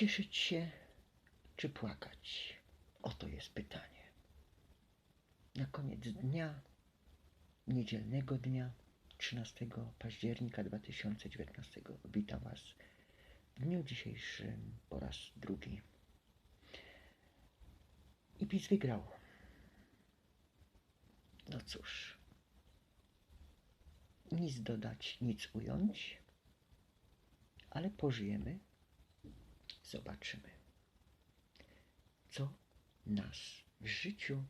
Cieszyć się czy płakać? Oto jest pytanie. Na koniec dnia, niedzielnego dnia, 13 października 2019, witam Was w dniu dzisiejszym po raz drugi. I PiS wygrał. No cóż, nic dodać, nic ująć, ale pożyjemy, zobaczymy, co nas w życiu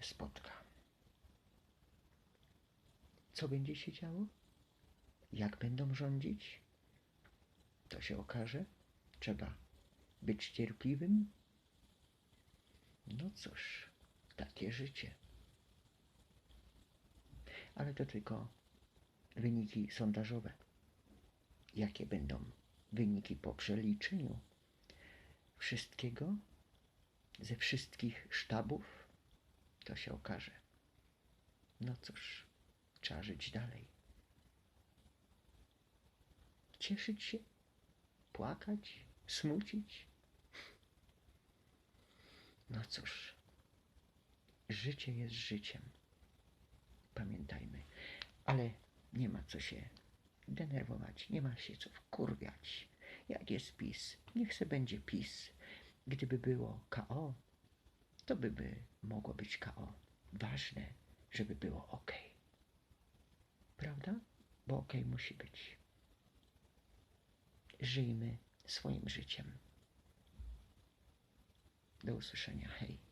spotka. Co będzie się działo? Jak będą rządzić? To się okaże. Trzeba być cierpliwym. No cóż, takie życie. Ale to tylko wyniki sondażowe. Jakie będą wyniki po przeliczeniu wszystkiego ze wszystkich sztabów, to się okaże. No cóż, trzeba żyć dalej. Cieszyć się, płakać, smucić. No cóż, życie jest życiem. Pamiętajmy, ale nie ma co się denerwować, nie ma się co wkurwiać. Jak jest PiS, niech se będzie PiS. Gdyby było KO, to by, by mogło być KO. Ważne, żeby było OK. Prawda? Bo OK musi być. Żyjmy swoim życiem. Do usłyszenia. Hej.